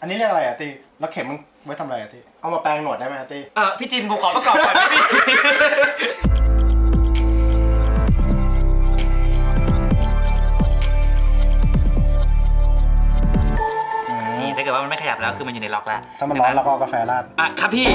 อันนี้เรียกอะไรอะตีแล้วเข็มมันไว้ทำอะไรอะตีเอามาแปรงหนวดได้ไหมอะตีเออพี่จินผมขอประกอบก่อนนะพี่ นี่ถ้าเกิดว่ามันไม่ขยับแล้วคือมันอยู่ในล็อกแล้วถ้ามันร้อนแล้วก็เอากาแฟราดอะครับพี่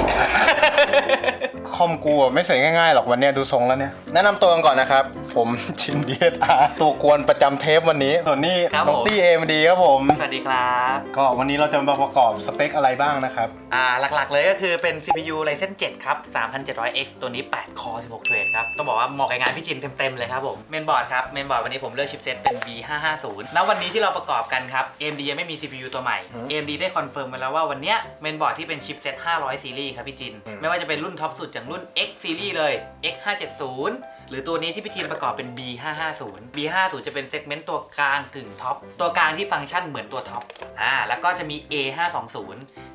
คอมกูอะไม่เสร็จง่ายๆหรอกวันเนี้ยดูทรงแล้วเนี่ย แนะนำตัวกันก่อนนะครับ ผมชินดีเอสอาร์ตัวกวนประจำเทปวันนี้ส่วนนี้ครับน้องผมตี้เอ็มดีครับผม สวัสดีครับ ก็วันนี้เราจะมาประกอบสเปคอะไรบ้างนะครับ อ่าหลักๆเลยก็คือเป็น CPU Ryzen 7 ครับ 3700X ตัวนี้ 8 คอ 16 เทรดครับ ต้องบอกว่าเหมาะกับงานพี่จินเต็ม ๆ เลยครับผม เมนบอร์ดครับ เมนบอร์ดวันนี้ผมเลือกชิปเซตเป็น B550 แล้ววันนี้ที่เราประกอบกันครับ AMD ยังไม่มี CPU ตัวใหม่อืม AMD ได้คอนเฟิร์มมาแล้วว่าวันเนี้ยเมนบอร์ดที่เป็นชิปเซต500ซีรีส์ครับพี่จินอืมไม่ว่าจะเป็นรุ่นท็อปสุดอย่างรุ่น X ซีรีส์เลย X570 ห รือตัวนี้ที่พี่จินประกอบเป็น B550 B550 จะเป็นเซกเมนต์ตัวกลางกึ่งท็อป ตัวกลางที่ฟังก์ชันเหมือนตัวท็อป อ่า แล้วก็จะมี A520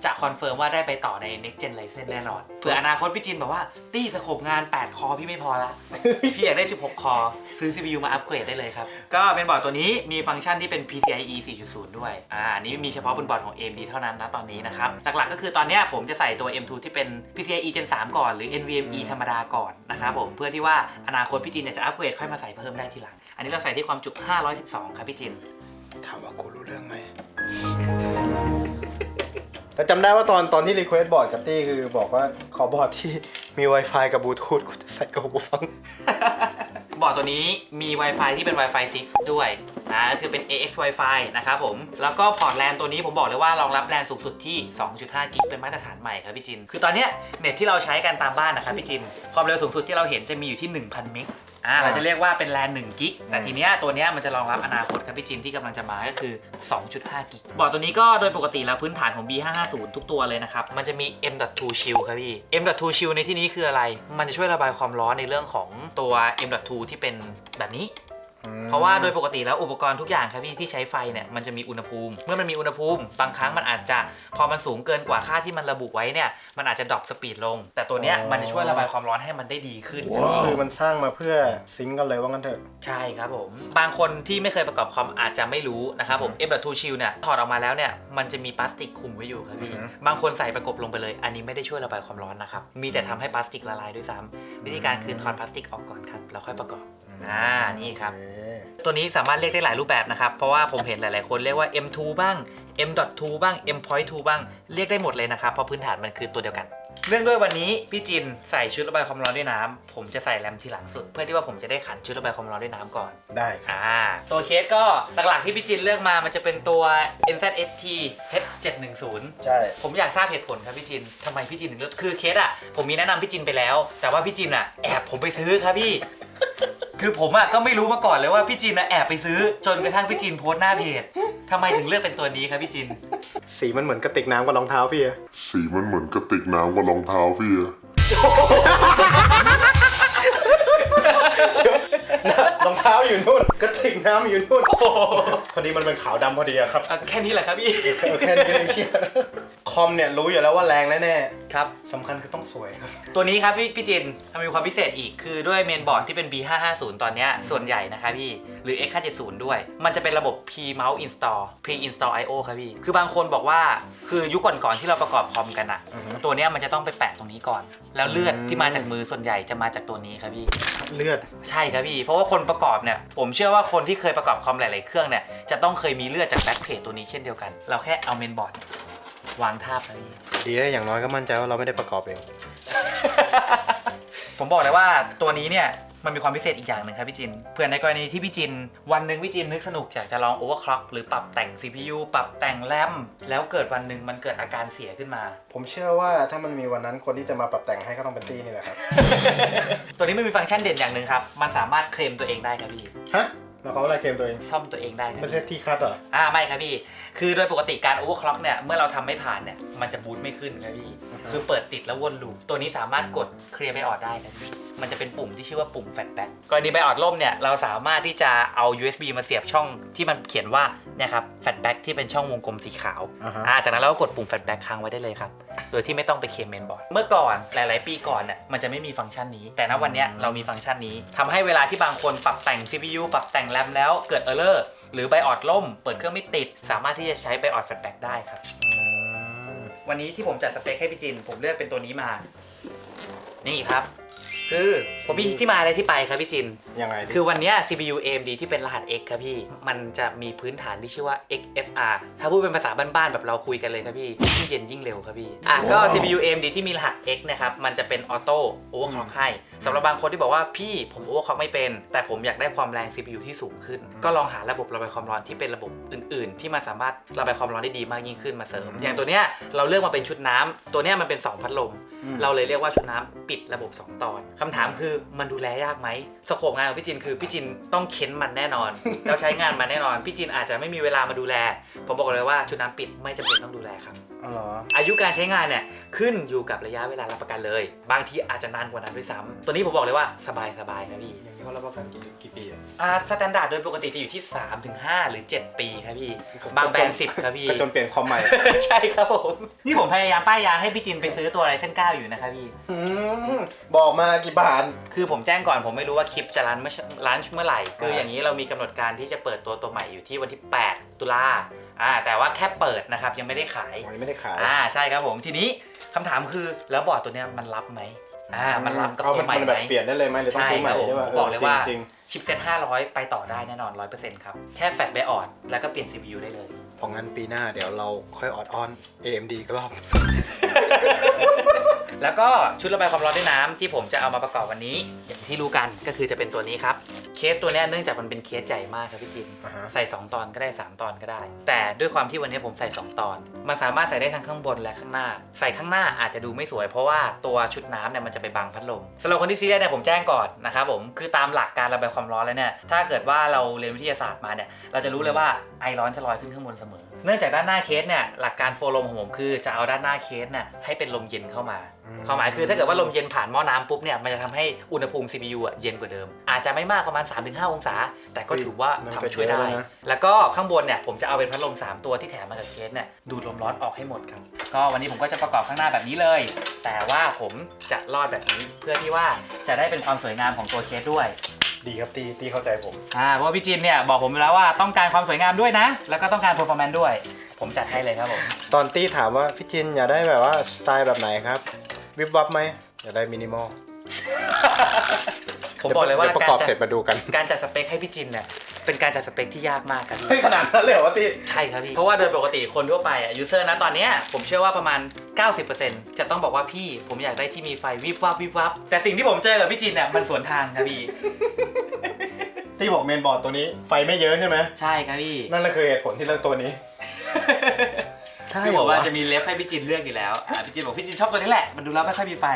จะคอนเฟิร์มว่าได้ไปต่อใน Next Gen Ryzen แน่นอน เผื่ออนาคตพี่จินบอกว่า ตี้สโคปงาน 8 คอพี่ไม่พอละ พี่อยากได้ 16 คอ ซื้อ CPU มาอัปเกรดได้เลยครับ ก็เป็นบอร์ดตัวนี้มีฟังก์ชันที่เป็น PCIe 4.0 ด้วย อ่า นี้มีเฉพาะบนบอร์ดของ AMD เท่านั้นนะตอนนี้นะครับ หลักๆก็คือตอนเนี้ยผมจะใส่ตัว M2 ที่เป็น PCIe Gen 3 ก่อนหรือ NVMe ธรรมดาก่อนนะครับผมเพื่อที่ว่าอนาคตพี่จินเนี่ยจะอัปเกรดค่อยมาใส่เพิ่มได้ทีหลัง อันนี้เราใส่ที่ความจุ 512 ครับพี่จิน ถามว่ากูรู้เรื่องไหม แต่จำได้ว่าตอนตอนที่รีเควสบอร์ดกับตี้คือบอกว่าขอบอร์ดที่มี Wi-Fi กับบลูทูธกูจะใส่กับหูฟัง บอร์ดตัวนี้มี Wi-Fi ที่เป็น Wi-Fi 6 ด้วย นะก็คือเป็น AX Wi-Fi นะครับผม แล้วก็พอร์ตแลนตัวนี้ผมบอกเลยว่ารองรับแลนสูงสุดที่ 2.5 กิกเป็นมาตรฐานใหม่ครับพี่จิน คือตอนเนี้ยเน็ตที่เราใช้กันตามบ้านนะครับพี่จิน ความเร็วสูงสุดที่เราเห็นจะมีอยู่ที่ 1,000 เมกอ่าเราจะเรียกว่าเป็นแลน1กิก แต่ทีเนี้ยตัวเนี้ยมันจะรองรับอนาคตครับพี่จินที่กำลังจะมาก็คือ 2.5 กิก บอร์ดตัวนี้ก็โดยปกติแล้วพื้นฐานของ B550 ทุกตัวเลยนะครับ มันจะมี M.2 Shield ครับพี่ M.2 Shield ในที่นี้คืออะไร มันจะช่วยระบายความร้อนในเรื่องของตัว M.2 ที่เป็นแบบนี้ เพราะว่าโดยปกติแล้วอุปกรณ์ทุกอย่างครับพี่ที่ใช้ไฟเนี่ยมันจะมีอุณหภูมิ เมื่อมันมีอุณหภูมิ บางครั้งมันอาจจะพอมันสูงเกินกว่าค่าที่มันระบุไว้เนี่ยมันอาจจะดรอปสปีดลง แต่ตัวเนี้ยอ๋อมันจะช่วยระบายความร้อนให้มันได้ดีขึ้นคือมันสร้างมาเพื่อซิงก์กันเลยว่างั้นเถอะใช่ครับผมบางคนที่ไม่เคยประกอบคอมอาจจะไม่รู้นะครับผม M.2 Shield เนี่ยถอดออกมาแล้วเนี่ยมันจะมีพลาสติกคลุมไว้อยู่ครับพี่อือฮึบางคนใส่ประกบลงไปเลย อันนี้ไม่ได้ช่วยระบายความร้อนนะครับมีแต่ทำให้พลาสติกละลายด้วยซ้ำวิธีการคือถอดพลาสติกออกก่อนครับแล้วค่อยประกอบ อ่านี่ครับ โอเตัวนี้สามารถเรียกได้หลายรูปแบบนะครับ เพราะว่าผมเห็นหลาย ๆ คนเรียกว่า M2 บ้าง M.2 บ้าง M.2 บ้าง เรียกได้หมดเลยนะครับ เพราะพื้นฐานมันคือตัวเดียวกัน เนื่องด้วยวันนี้พี่จินใส่ชุดระบายความร้อนด้วยน้ำผมจะใส่แรมทีหลังสุด เพื่อที่ว่าผมจะได้ขันชุดระบายความร้อนด้วยน้ำก่อน ได้ครับ อ่าตัวเคสก็หลัก ๆ ที่พี่จินเลือกมา มันจะเป็นตัว NZST H710 ใช่ ผมอยากทราบเหตุผลครับพี่จินทำไมพี่จินถึงเลือกคือเคสอะ ผมมีแนะนำพี่จินไปแล้ว แต่ว่าพี่จินอะแอบผมไปซื้อครับพี่ คือผมอะก็ไม่รู้มาก่อนเลยว่าพี่จินอะแอบไปซื้อจนกระทั่งพี่จินโพสต์หน้าเพจทำไมถึงเลือกเป็นตัวนี้ครับพี่จิน สีมันเหมือนกระติกน้ำกับรองเท้าพี่อะสีมันเหมือนกระติกน้ำกับรองเท้าพี่อะรองเท้าอยู่นู่นกระติกน้ำอยู่นู่นพอดีมันเป็นขาวดำพอดีอะครับ อะแค่นี้แหละครับพี่เออแค่นี้เลยเหี้ยคอ มเนี่ยรู้อยู่แล้วว่าแรงแน่ครับ ๆสำคัญคือต้องสวยครับ ตัวนี้ครับพี่พี่จินมันมีความพิเศษอีกคือด้วยเมนบอร์ดที่เป็น B550 ตอนเนี้ยส่วนใหญ่นะครับพี่ หรือ X570 ด้วย มันจะเป็นระบบ P Mouse Install Pre Install I/O ครับพี่ คือบางคนบอกว่าคือยุคก่อนๆที่เราประกอบคอมกันอะอือฮึ ตัวเนี้ยมันจะต้องไปแปะตรงนี้ก่อน แล้วเลือดอืมที่มาจากมือส่วนใหญ่จะมาจากตัวนี้ครับพี่ เลือด ใช่ครับพี่ เพราะว่าคนประกอบเนี่ยผมเชื่อว่าคนที่เคยประกอบคอมหลาย ๆ เครื่องเนี่ยจะต้องเคยมีเลือดจากแบ็คเพจตัวนี้เช่นเดียวกัน เราแค่เอาเมนบอร์ด วางทาบครับพี่ดีได้อย่างน้อยก็มั่นใจว่าเราไม่ได้ประกอบเอง ผมบอกเลยว่าตัวนี้เนี่ยมันมีความพิเศษอีกอย่างหนึ่งครับพี่จิน เพื่อในกรณีที่พี่จิน วันหนึ่งพี่จินนึกสนุกอยากจะลองโอเวอร์คล็อกหรือปรับแต่ง CPU ปรับแต่งแรมแล้วเกิดวันหนึ่งมันเกิดอาการเสียขึ้นมา ผมเชื่อว่าถ้ามันมีวันนั้นคนที่จะมาปรับแต่งให้ก็ต้องเป็นตี้นี่แหละครับ ตัวนี้มันมีฟังก์ชันเด่นอย่างหนึ่งครับ มันสามารถเคลมตัวเองได้ครับพี่ ฮะ หมายความว่าอะไรเกมตัวเอง ซ่อมตัวเองได้ครับไม่ใช่ที่คัดเหรอ อ่าไม่ครับพี่ คือโดยปกติการโอเวอร์คล็อกเนี่ยเมื่อเราทำไม่ผ่านเนี่ยมันจะบูตไม่ขึ้นครับพี่อือฮึคือเปิดติดแล้ววนลูปตัวนี้สามารถกดเคลียร์ไบออดได้ครับพี่มันจะเป็นปุ่มที่ชื่อว่าปุ่มแฟลชแบ็กกรณีไบออดล่มเนี่ยเราสามารถที่จะเอา USB มาเสียบช่องที่มันเขียนว่าเนี่ยครับแฟลชแบ็กที่เป็นช่องวงกลมสีขาวอ่าฮะ อ่าจากนั้นเราก็กดปุ่มแฟลชแบ็กค้างไว้ได้เลยครับ โดยที่ไม่ต้องไปเคลมเมนบอร์ด เมื่อก่อนหลาย ๆ ปีก่อนเนี่ยมันจะไม่มีฟังก์ชันนี้ แต่ณวันเนี้ยเรามีฟังก์ชันนี้ทำให้เวลาที่บางคนปรับแต่ง CPU ปรับแต่งแรมแล้วเกิดเออร์เลอร์หรือไบออดล่ม เปิดเครื่องไม่ติด สามารถที่จะใช้ไบออดแฟลชแบ็กได้ครับอืมวันนี้ที่ผมจัดสเปคให้พี่จิน ผมเลือกเป็นตัวนี้มา นี่ครับ คือผมมีที่มาอะไรที่ไปครับพี่จิน ยังไงดิคือวันเนี้ย CPU AMD ที่เป็นรหัส X ครับพี่ มันจะมีพื้นฐานที่ชื่อว่า XFR ถ้าพูดเป็นภาษาบ้านๆแบบเราคุยกันเลยครับพี่ยิ่งเย็นยิ่งเร็วครับพี่ อะก็ CPU AMD ที่มีรหัส X นะครับ มันจะเป็นออโต้โอเวอร์คล็อกให้สำหรับบางคนที่บอกว่าพี่ผมโอเวอร์คล็อกไม่เป็น แต่ผมอยากได้ความแรง CPU ที่สูงขึ้น ก็ลองหาระบบระบายความร้อนที่เป็นระบบอื่น ๆ ที่มันสามารถระบายความร้อนได้ดีมากยิ่งขึ้นมาเสริม อย่างตัวเนี้ยเราเลือกมาเป็นชุดน้ำตัวเนี้ยมันเป็นสองพัดลมอืมเราเลยเรียกว่าชุดน้ำปิดระบบ 2 ตอนคำถามคือมันดูแลยากไหมสโคปงานของพี่จินคือพี่จินต้องเค้นมันแน่นอน แล้วใช้งานมันแน่นอน พี่จินอาจจะไม่มีเวลามาดูแล ผมบอกเลยว่าชุดน้ำปิดไม่จำเป็นต้องดูแลครับ อ๋อเหรอ อายุการใช้งานเนี่ยขึ้นอยู่กับระยะเวลารับประกันเลย บางทีอาจจะนานกว่านั้นด้วยซ้ำตัวนี้ผมบอกเลยว่าสบายสบายๆครับพี่อย่างนี้เขารับประกันกี่กี่ปีอะอ่าสแตนดาร์ดโดยปกติจะอยู่ที่ 3-5 หรือ 7 ปีครับพี่ บางแบรนด์10 ครับพี่ ก็จนเปลี่ยนคอมใหม่ ใช่ครับผม นี่ผมพยายามป้ายยาให้พี่จินไปซื้อตัวไรเส้น9อยู่นะครับพี่ อืมบอกมากี่บาท คือผมแจ้งก่อนผมไม่รู้ว่าคลิปจะรันเมื่อรันเมื่อไหร่ คืออย่างนี้เรามีกำหนดการที่จะเปิดตัวตัวใหม่อยู่ที่วันที่ 8 ตุลาอ่าแต่ว่าแค่เปิดนะครับยังไม่ได้ขายวันนี้ไม่ได้ขายอ่าใช่ครับผมทีนี้คำถามคือแล้วบอร์ดตัวเนี้ยมันรับไหมอ่ามันรับกับเอาตัวใหม่นไหแบมบเปลี่ยนได้เลยไหมหรือต้องใช่ซื้อใหคม่รับผมใช่ป่ะบอกเลยว่าจริงชิปเซ็ต500 ไปต่อได้แน่นอน 100%ครับ แค่แฟลชไบออดแล้วก็เปลี่ยน CPU ได้เลยๆพองั้นปีหน้าเดี๋ยวเราค่อยออดออน AMD อีกรอบ แล้วก็ชุดระบายความร้อนด้วยน้ำที่ผมจะเอามาประกอบวันนี้ อย่างที่รู้กันก็คือจะเป็นตัวนี้ครับ เคสตัวเนี้ยเนื่องจากมันเป็นเคสใหญ่มากครับพี่จิน อ่าฮะ ใส่ 2 ตอนก็ได้ 3 ตอนก็ได้ แต่ด้วยความที่วันนี้ผมใส่ 2 ตอน มันสามารถใส่ได้ทั้งข้างบนและข้างหน้า ใส่ข้างหน้าอาจจะดูไม่สวยเพราะว่าตัวชุดน้ำเนี่ยมันจะไปบังพัดลมสำหรับคนที่ซีเรียสเนี่ยผมแจ้งก่อนนะครับผมคือตามหลักการระบายความร้อนแล้วเนี่ยถ้าเกิดว่าเราเรียนวิทยาศาสตร์มาเนี่ยเราจะรู้เลยว่าไอร้อนจะลอยขึ้นข้างบนเสมอ เนื่องจากด้านหน้าเคสเนี่ยหลักการโฟลมของผมคือจะเอาด้านหน้าเคสเนี่ยให้เป็นลมเย็นเข้ามาอืม ความหมายคือถ้าเกิดว่าลมเย็นผ่านหม้อน้ำปุ๊บเนี่ยมันจะทำให้อุณหภูมิ CPU อะเย็นกว่าเดิม อาจจะไม่มากประมาณ 3-5 องศา แต่ก็ถือว่ามันทำก็ช่วยได้เยอะแล้วนะ แล้วก็ข้างบนเนี่ยผมจะเอาเป็นพัดลม 3 ตัวที่แถมมากับเคสเนี่ยดูดลมร้อนออกให้หมดครับ ก็วันนี้ผมก็จะประกอบข้างหน้าแบบนี้เลย แต่ว่าผมจะรอดแบบนี้เพื่อที่ว่าจะได้เป็นความสวยงามของตัวเคสด้วย ดีครับตีตีเข้าใจผม อ่าเพราะว่าพี่จินเนี่ยบอกผมไปแล้วว่าต้องการความสวยงามด้วยนะ แล้วก็ต้องการ performance ด้วย ผมจัดให้เลยครับผม ตอนตีถามว่าพี่จินอยากได้แบบว่าสไตล์แบบไหนครับ วิบวับไหมอยากได้มินิมอลผมบอกเลยว่าดี๋ประกอบจัดเสร็จมาดูกัน การจัดสเปคให้พี่จินเนี่ยเป็นการจัดสเปคที่ยากมากครับพี่เฮ้ยขนาดนั้นเลยเหรอวะตีใช่ครับพี่ เพราะว่าโดยปกติคนทั่วไปอะยูเซอร์นะตอนเนี้ยผมเชื่อว่าประมาณ 90%จะต้องบอกว่าพี่ผมอยากได้ที่มีไฟวิบวับวิบวับ แต่สิ่งที่ผมเจอกับพี่จินเนี่ยมันสวนทางครับพี่ ตีบอกเมนบอร์ดตัวนี้ไฟไม่เยอะใช่ไหมใช่ครับพี่ นั่นแหละคือเหตุผลที่เลือกตัวนี้ ใช่พี่เหบรออกว่าว่าจะมีเลฟให้พี่จินเลือกอยู่แล้วอ่าพี่จินบอกพี่จินชอบตัวนี้แหละ มันดูแล้วไม่ค่อยมีไฟ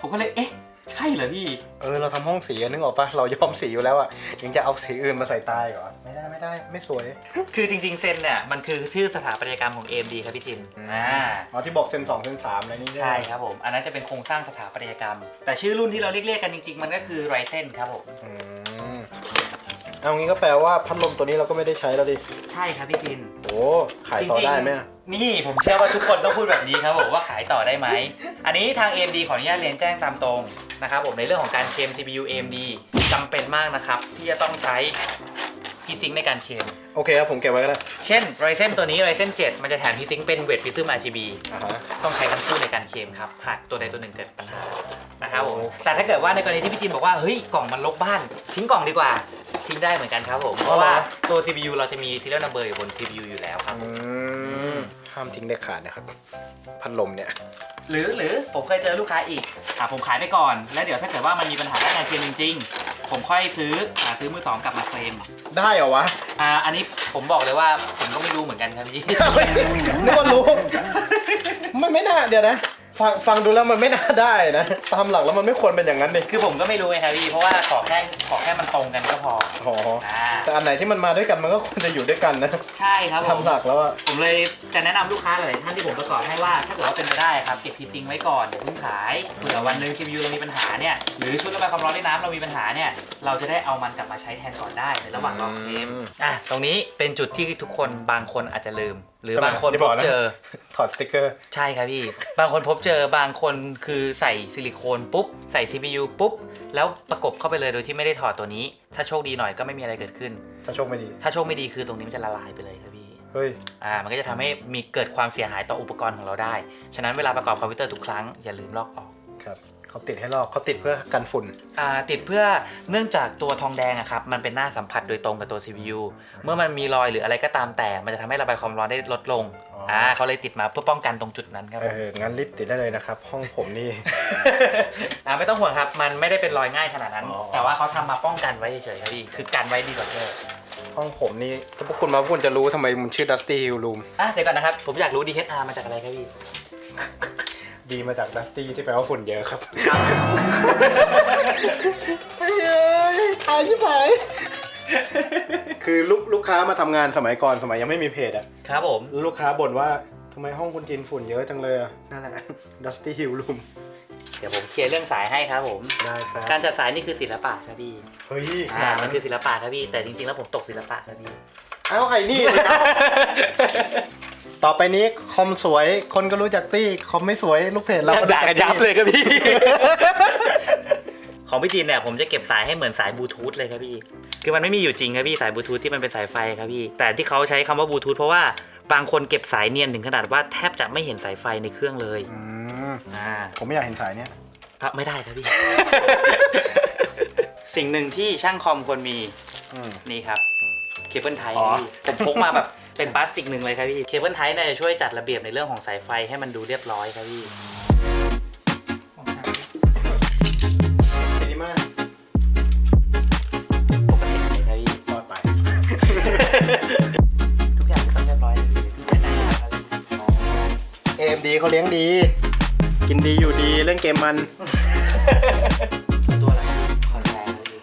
ผมก็เลย เอ๊ะ ใช่เหรอพี่ เออเราทำห้องสีอะนึกออกปะเรายอมสีอยู่แล้วอะยังจะเอาสีอื่นมาใส่ใต้ก่อนไม่ได้ไม่ได้ไม่สวย คือจริงๆ เซนเนี่ยมันคือชื่อสถาปัตยกรรมของ AMD ครับพี่จินอ่า อ๋อที่บอกเซนสองเซนสามอะไรนี่ใช่ครับผม อันนั้นจะเป็นโครงสร้างสถาปัตยกรรม แต่ชื่อรุ่นที่เราเรียกๆกันจริงๆ มันก็คือ Ryzen ครับผม อืม เอางี้ก็แปลว่าพัดลมตัวนี้เราก็ไม่ได้ใช้แล้วดิ ใช่ครับพี่จินโอ้ขายต่อได้ไหมอะนี่ผมเชื่อว่าทุกคนต้องพูดแบบนี้ครับผมว่าขายต่อได้ไหม อันนี้ทาง AMD ขออนุญาตเรียนแจ้งตามตรงนะครับผมในเรื่องของการเคลม CPU AMD จำเป็นมากนะครับ ที่จะต้องใช้ P-Sync ในการเคลม โอเคครับผมเก็บไว้ก็ได้เช่น Ryzen ตัวนี้ Ryzen 7 มันจะแถม P-Sync เป็น Weight Prism RGB อ่าฮะ ต้องใช้ทั้งคู่ในการเคลมครับหากตัวใดตัวหนึ่งเกิดปัญหานะครับผมโอ้แต่ถ้าเกิดว่าในกรณีที่พี่จินบอกว่าเฮ้ยกล่องมันลกบ้าน ทิ้งกล่องดีกว่า ทิ้งได้เหมือนกันครับผม เพราะว่าตัว CPU เราจะมี serial number อยู่บน CPU อยู่แล้วครับอืมห้ามทิ้งเด็ดขาดนะครับ พัดลมเนี่ย หรือหรือผมเคยเจอลูกค้าอีกอะผมขายไปก่อน แล้วเดี๋ยวถ้าเกิดว่ามันมีปัญหาด้านการเคลมจริงๆ ผมค่อยซื้อหาซื้อมือสองกลับมาเคลมได้เหรอวะ อ่าอันนี้ผมบอกเลยว่าผมก็ไม่รู้เหมือนกันครับพี่ นึกว่ารู้ มันไม่น่าเดี๋ยวนะ ฟังฟังดูแล้วมันไม่น่าได้นะ ตามหลักแล้วมันไม่ควรเป็นอย่างนั้นดิคือผมก็ไม่รู้ไงครับพี่เพราะว่าขอแค่ขอแค่มันตรงกันก็พออ๋ออ่าแต่อันไหนที่มันมาด้วยกันมันก็ควรจะอยู่ด้วยกันนะใช่ครับผมทำหลักแล้วอะผมเลยจะแนะนำลูกค้าหลายๆท่านที่ผมประกอบให้ว่าถ้าเกิดว่าเป็นไปได้ครับเก็บพีซิงไว้ก่อนอย่าเพิ่งขายเผื่อวันหนึ่ง CPU เรามีปัญหาเนี่ยหรือชุดระบายความร้อนในน้ำเรามีปัญหาเนี่ยเราจะได้เอามันกลับมาใช้แทนก่อนได้ในระหว่างรอเคลม อะตรงนี้เป็นจุดที่ทุกคนบางคนอาจจะลืม หรือบางคนอย่พบบอกนะเจอถอดสติกเกอร์ ใช่ครับพี่ บางคนพบเจอบางคนคือใส่ซิลิโคนปุ๊บ ใส่ CPU ปุ๊บ แล้วประกบเข้าไปเลยโดยที่ไม่ได้ถอดตัวนี้ ถ้าโชคดีหน่อยก็ไม่มีอะไรเกิดขึ้น ถ้าโชคไม่ดี ถ้าโชคไม่ดีคือตรงนี้มันจะละลายไปเลยครับพี่เฮ้ยอ่ามันก็จะทำให้มีเกิดความเสียหายต่ออุปกรณ์ของเราได้ ฉะนั้นเวลาประกอบคอมพิวเตอร์ทุกครั้งอย่าลืมลอกออกครับ เขาติดให้ลอกเขาติดเพื่อกันฝุ่น อ่าติดเพื่อเนื่องจากตัวทองแดงอะครับมันเป็นหน้าสัมผัสโดยตรงกับตัว CPU เมื่อมันมีรอยหรืออะไรก็ตามแต่ มันจะทำให้ระบายความร้อนได้ลดลงอ๋ออ่ อ่าเขาเลยติดมาเพื่อป้องกันตรงจุดนั้นครับเอองั้นรีบติดได้เลยนะครับ ห้องผมนี่ อ่าไม่ต้องห่วงครับ มันไม่ได้เป็นรอยง่ายขนาดนั้น อ๋อ แต่ว่าเขาทำมาป้องกันไว้เฉยๆครับพี่คือกันไว้ดีกว่าเดิมห้องผมนี่ถ้าพวกคุณมาพวกคุณจะรู้ทำไมมันชื่อ Dusty Hill Room อะเดี๋ยวก่อนนะครับผมอยากรู้ DHR มาจากอะไรครับพี่ ดีมาจาก Dusty ที่แปลว่าฝุ่นเยอะครับครับ เฮ้ยตายชิบหายคือลูกลูกค้ามาทำงานสมัยก่อนสมัยยังไม่มีเพจอะครับผมแล้วลูกค้าบ่นว่าทำไมห้องคุณจินฝุ่นเยอะจังเลยอะนั่นแหละ Dusty Hill Room เดี๋ยวผมเคลียร์เรื่องสายให้ครับผม ได้ครับการจัดสายนี่คือศิลปะครับพี่เฮ้ยขอ่านาดมันั้นนคือศิลปะครับพี่แต่จริงๆแล้วผมตกศิลปะครับพี่ เอ้าไอ้นี่ ต่อไปนี้คอมสวยคนก็รู้จักตี้คอมไม่สวยลูกเพจเราก็รู้ด่าจักันยับเลยครับพี่ ของพี่จีนเนี่ยผมจะเก็บสายให้เหมือนสายบลูทูธเลยครับพี่ คือมันไม่มีอยู่จริงครับพี่สายบลูทูธที่มันเป็นสายไฟครับพี่ แต่ที่เขาใช้คำว่าบลูทูธเพราะว่าบางคนเก็บสายเนียนถึงขนาดว่าแทบจะไม่เห็นสายไฟในเครื่องเลยอืมอ่าผมไม่อยากเห็นสายเนี้ยอะไม่ได้ครับพี่ สิ่งหนึ่งที่ช่างคอมควรมีอืมนี่ครับเคเบิลไทอ๋อผมพกมาแบบ เป็นพลาสติกหนึ่งเลยครับพี่เคเบิลไทเนี่ยจะช่วยจัดระเบียบในเรื่องของสายไฟให้มันดูเรียบร้อยครับพี่ดีมากปกติเลยครับพี่ รอดไป ทุกอย่างจะต้องเรียบร้อยเลยพี่พี่จะได้ครับพี่ AMD เขาเลี้ยงดี กินดีอยู่ดีเล่นเกมมัน ตัวอะไรคอนแซงครับพี่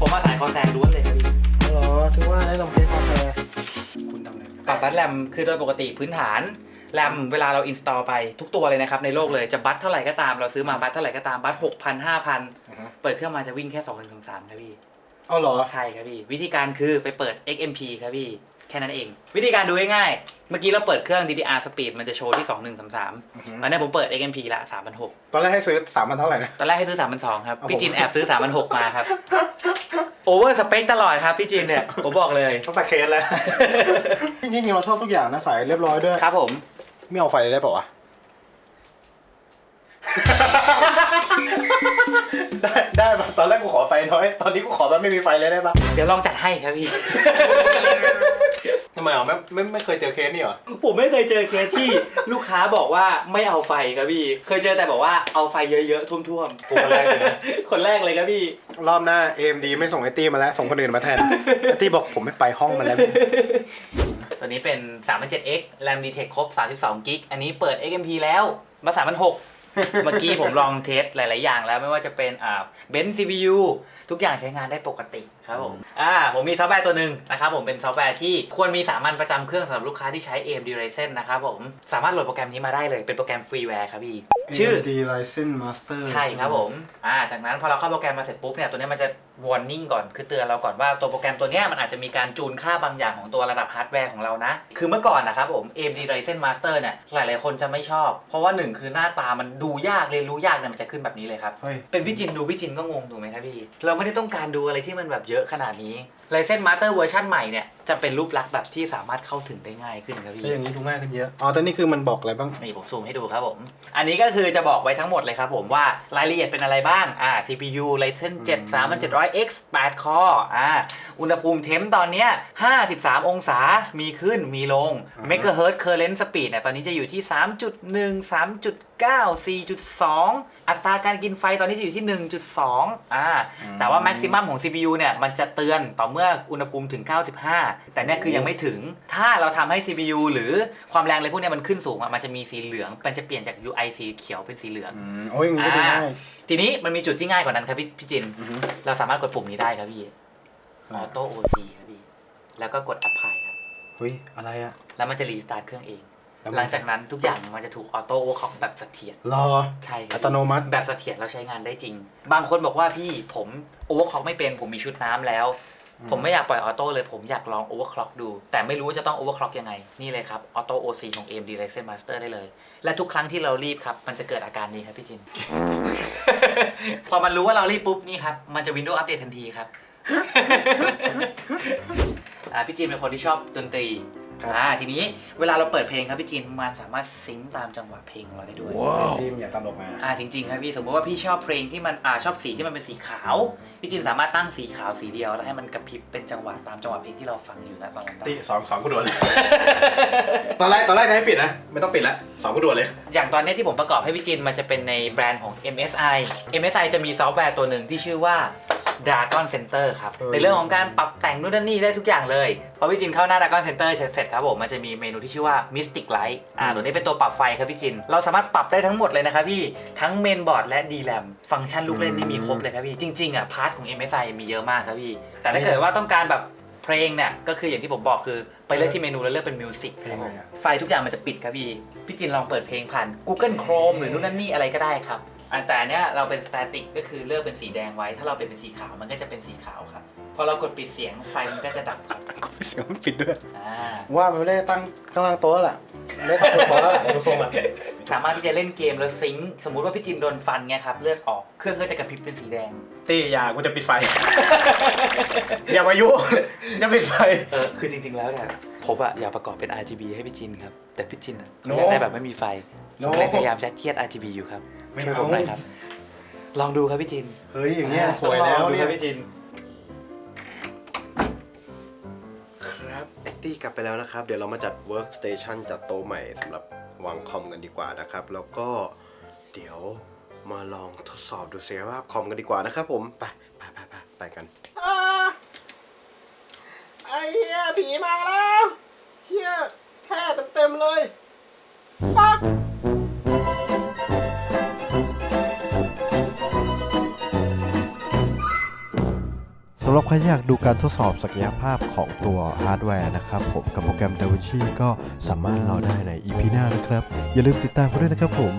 ผมมาสายคอนแซงล้วนเลยครับพี่เหรอถึงว่าได้ลองเทสคอมแพร์คุณทำไง ปรับบัตแรมคือโดยปกติพื้นฐานแรมเวลาเราอินสตอลไปทุกตัวเลยนะครับในโลกเลยจะบัตเท่าไหร่ก็ตาม เราซื้อมาบัตเท่าไหร่ก็ตามบัตหกพันห้าพันเปิดเครื่องมาจะวิ่งแค่2องถึงสามครับพี่เอาเหรอใช่ครับพี่วิธีการคือไปเปิด XMP ครับพี่แค่นั้นเอง วิธีการดูง่ายๆเมื่อกี้เราเปิดเครื่อง DDR Speed มันจะโชว์ที่ 2133ตอนนี้ผมเปิด XMP ละ3,600ตอนแรกให้ซื้อสามพันเท่าไหร่นะ ตอนแรกให้ซื้อ3,200ครับเอาผมพี่จินแอบซื้อ3,600มาครับ โอเวอร์สเปคตลอดครับพี่จินเนี่ย ผมบอกเลย ต้องตัดเคสแล้ว จริงๆเราชอบทุกอย่างนะสายเรียบร้อยด้วยครับผม ไม่เอาไฟเลยได้ป่าวะ ได้ได้ปะตอนแรกกูขอไฟน้อย ตอนนี้กูขอแบบไม่มีไฟเลยได้ปะเดี๋ยวลองจัดให้ครับพี่ ทำไมอะไม่ไม่ไม่เคยเจอเคสนี่เหรอ ผมไม่เคยเจอเคสที่ ลูกค้าบอกว่าไม่เอาไฟครับพี่ เคยเจอแต่บอกว่าเอาไฟเยอะๆท่วมๆกูคนแรกเลยนะ คนแรกเลยครับพี่ รอบหน้า AMD ไม่ส่งไอตี้มาแล้ว ส่งคนอื่นมาแทน ไอตี้บอกผมไม่ไปห้องมันแล้ว ตัวนี้เป็น 3,700X RAM Detect ครบ 32กิกอันนี้เปิด XMP แล้ว มา3,600 เมื่อกี้ผมลองเทสหลาย ๆ อย่างแล้วไม่ว่าจะเป็นอ่าเบนซ์ CPU ทุกอย่างใช้งานได้ปกติ ครับผมอ่าผมมีซอฟต์แวร์ตัวหนึ่งนะครับผมเป็นซอฟต์แวร์ที่ควรมีสามัญประจำเครื่องสำหรับลูกค้าที่ใช้ AMD Ryzen นะครับผมสามารถโหลดโปรแกรมนี้มาได้เลยเป็นโปรแกรมฟรีแวร์ครับพี่ชื่อ AMD Ryzen Master ใช่ครับผม อ่า จากนั้นพอเราเข้าโปรแกรมมาเสร็จปุ๊บเนี่ย ตัวเนี้ยมันจะ warning ก่อน คือเตือนเราก่อนว่าตัวโปรแกรมตัวเนี้ยมันอาจจะมีการจูนค่าบางอย่างของตัวระดับฮาร์ดแวร์ของเรานะ คือเมื่อก่อนนะครับผม AMD Ryzen Master เนี่ย หลายๆ คนจะไม่ชอบ เพราะว่าหนึ่งคือหน้าตามันดูยากเรียนรู้ยากเนี่ยมันจะขึ้นแบบนี้เลยครับ เฮ้ย เป็นพี่จินดูพี่จินก็งงถูกไหมครับพี่ เราไม่ได้ต้องการดูอะไรที่มันแบบเยอะอะขนาดนี้ Ryzen Master เวอร์ชันใหม่เนี่ยจะเป็นรูปลักษณ์แบบที่สามารถเข้าถึงได้ง่ายขึ้นครับพี่แล้วอย่างนี้ดูง่ายขึ้นเยอะ อ๋อแต่นี่คือมันบอกอะไรบ้าง นี่ผมซูมให้ดูครับผม อันนี้ก็คือจะบอกไว้ทั้งหมดเลยครับผมว่ารายละเอียดเป็นอะไรบ้าง อ่า CPU Ryzen 7 3700X 8 core อ่า อุณหภูมิเทมป์ตอนเนี้ย53 องศา มีขึ้น มีลงอ่าฮะ Megahertz Current Speed เนี่ยตอนนี้จะอยู่ที่ 3.1 3.9 4.2 อัตราการกินไฟตอนนี้จะอยู่ที่ 1.2 อ่า แต่ว่า maximum ของ CPU เนี่ยมันจะเตือนต่อเมื่ออุณหภูมิถึง 95 แต่เนี่ยคือยังไม่ถึง ถ้าเราทำให้ CPU หรือความแรงอะไรพวกเนี้ยมันขึ้นสูงอะมันจะมีสีเหลือง มันจะเปลี่ยนจาก UI สีเขียวเป็นสีเหลืองอืมโอ้ยอย่างนี้ก็ดูง่ายทีนี้มันมีจุดที่ง่ายกว่านั้นครับพี่พี่จินอือฮึเราสามารถกดปุ่มนี้ได้ครับพี่ Auto OC ครับพี่ แล้วก็กด Apply ครับเฮ้ยอะไรอะแล้วมันจะรีสตาร์ทเครื่องเองแล้วมันหลังจากนั้นทุกอย่างมันจะถูกออโต้โอคอแบบเสถียรรอ ใช่ครัอับตโนมัติแบบเสถียรเราใช้งานได้จริง บางคนบอกว่าพี่ผมโอเวอร์คล็อกไม่เป็นผมมีชุดน้ำแล้วอืม ผมไม่อยากปล่อยออโต้เลยผมอยากลองโอเวอร์คล็อกดู แต่ไม่รู้ว่าจะต้องโอเวอร์คล็อกยังไง นี่เลยครับออโต้โอซีของ AMD Ryzen Master ได้เลย และทุกครั้งที่เรารีบครับ มันจะเกิดอาการนี้ครับพี่จิน พอมันรู้ว่าเรารีบปุ๊บนี่ครับ มันจะ Windows อัปเดตทันทีครับ อ่าพี่จินเป็นคนที่ชอบดนตรี ครับ อ่าทีนี้เวลาเราเปิดเพลงครับพี่จินมันสามารถซิงค์ตามจังหวะเพลงของเราได้ด้วย ที่มันอยากตามออกมาอ่าจริงๆครับพี่สมมติว่าพี่ชอบเพลงที่มันอ่าชอบสีที่มันเป็นสีขาวพี่จินสามารถตั้งสีขาวสีเดียวแล้วให้มันกระพริบเป็นจังหวะตามจังหวะเพลงที่เราฟังอยู่นะตอนนั้นได้ตีสอนสอนกูด่วนเลย ตอนแรกตอนแรกจะให้ปิดนะ ไม่ต้องปิดละสอนกูด่วนเลย อย่างตอนนี้ที่ผมประกอบให้พี่จินมันจะเป็นในแบรนด์ของ MSI MSI จะมีซอฟต์แวร์ตัวหนึ่งที่ชื่อว่า Dragon Center ครับ เออ ในเรื่องของการปรับแต่งนู่นนั่นนี่ได้ทุกอย่างเลย พอพี่จินเข้าหน้า Dragon Center เสร็จครับผม มันจะมีเมนูที่ชื่อว่า Mystic Light อ่าตัวนี้เป็นตัวปรับไฟครับพี่จิน เราสามารถปรับได้ทั้งหมดเลยนะครับพี่ ทั้งเมนบอร์ดและ DRAM ฟังก์ชันลูกเล่นนี่มีครบเลยครับพี่ จริงๆอะพาร์ทของ MSI มีเยอะมากครับพี่ แต่ถ้าเกิดว่าต้องการแบบเพลงเนี่ย ก็คืออย่างที่ผมบอกคือไปเลือกที่เมนูแล้วเลือกเป็นมิวสิกเพลงอะไรอะ ไฟทุกอย่างมันจะปิดครับพี่ พี่จินลองเปิดเพลงผ่าน Google Chrome หรือนู่นนั่นนี่อะไรก็ได้ครับ อันแต่อันเนี้ยเราเป็น static ก็คือเลือกเป็นสีแดงไว้ ถ้าเราเป็นเป็นสีขาวมันก็จะเป็นสีขาวครับพอเรากดปิดเสียงไฟมันก็จะดับครับกูเสียงมันปิดด้วย อ่า ว่ามันไม่ได้ตั้งข้างล่างโต๊ะแล้วล่ะไม่ได้ตั้งบนโต๊ะแล้วล่ะดูทรงอะสามารถที่จะเล่นเกมแล้วซิงค์สมมุติว่าพี่จินโดนฟันเงี้ยครับเลือดออกเครื่องก็จะกระพริบเป็นสีแดง ตีอย่ากูจะปิดไฟ อย่ามายุ อย่าปิดไฟ เออคือจริงๆแล้วเนี่ยผมอะอยากประกอบเป็น RGB ให้พี่จินครับ แต่พี่จินอะโน้อยากได้แบบไม่มีไฟ ผโน้มเลยพยายามจะเทียด RGB อยู่ครับไม่ช่วยเอาผมหน่อยครับ ลองดูครับพี่จินเฮ้ยอย่างเงี้ยอ่าสวยแล้วต้องลองดูเนี่คยรับพี่จิน ครับแอคตี้กลับไปแล้วนะครับ เดี๋ยวเรามาจัด workstation จัดโต๊ะใหม่สำหรับวางคอมกันดีกว่านะครับ แล้วก็เดี๋ยวมาลองทดสอบดูเสียภาพคอมกันดีกว่านะครับผม ไปไปไปไปไปกันไอ้เหี้ยผีมาแล้วเหี้ยแท้เต็มๆเลย ฟักำหรับใครอยากดูการทดสอบศักยภาพของตัวฮาร์ดแวร์นะครับผมกับโปรแกรม DaVinci ก็สามารถรอได้ใน EP หน้านะครับ อย่าลืมติดตามกันด้วยนะครับผม